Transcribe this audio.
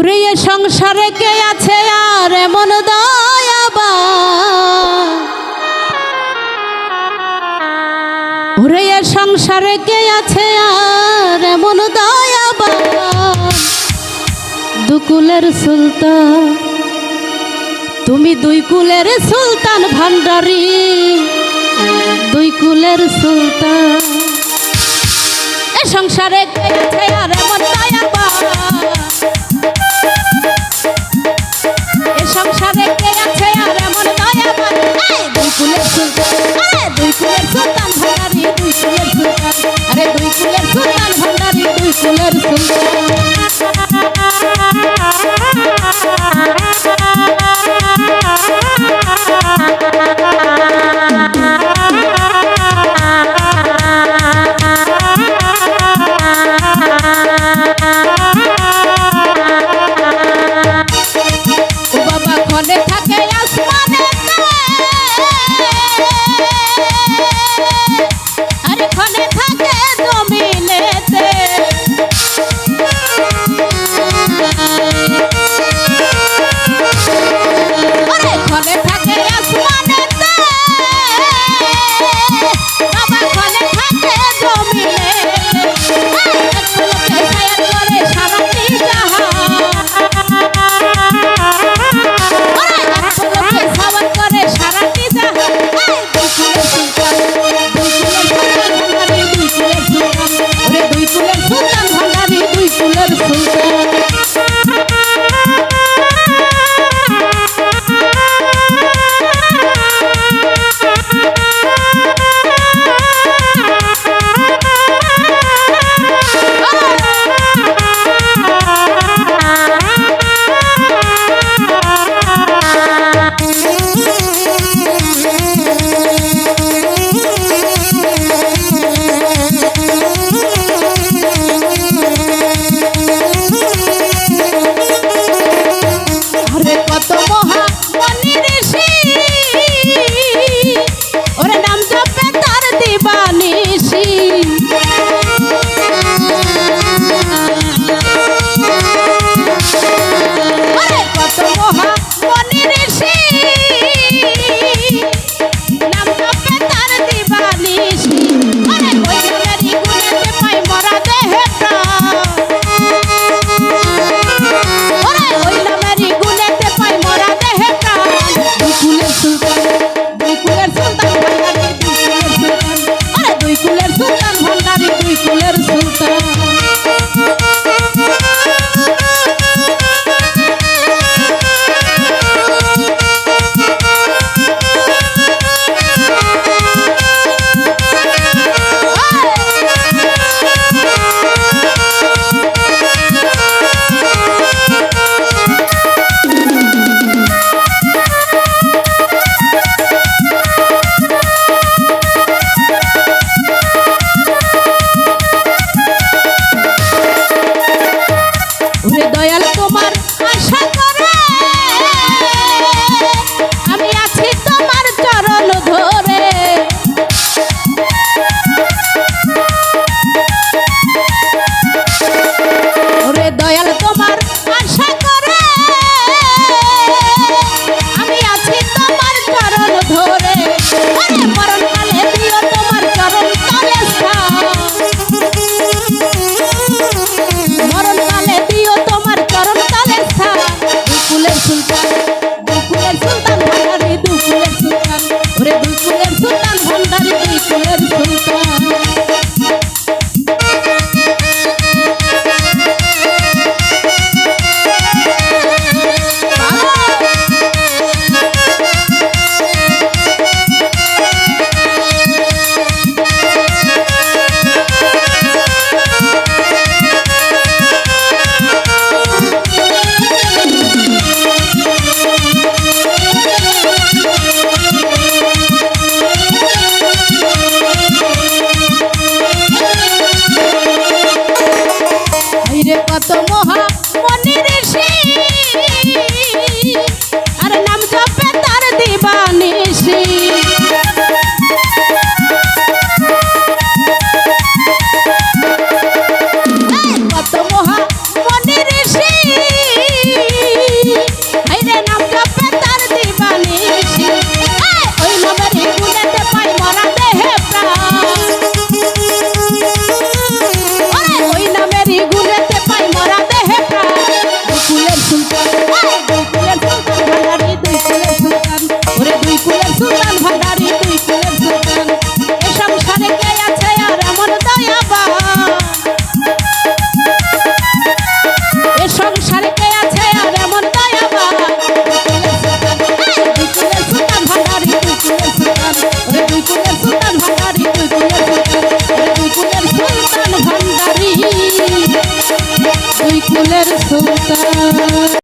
ঘুরিয়ে সংসারে কে আছে আর এমন দয়াবা সংসারে কে আছে আর এমন দয়াবা দুকুলের সুলতান, তুমি দুই কুলের সুলতান ভান্ডারি দুই কুলের সুলতান, এ সংসারে কে আছে আর এমন দয়াবা ফুলের সুন্দর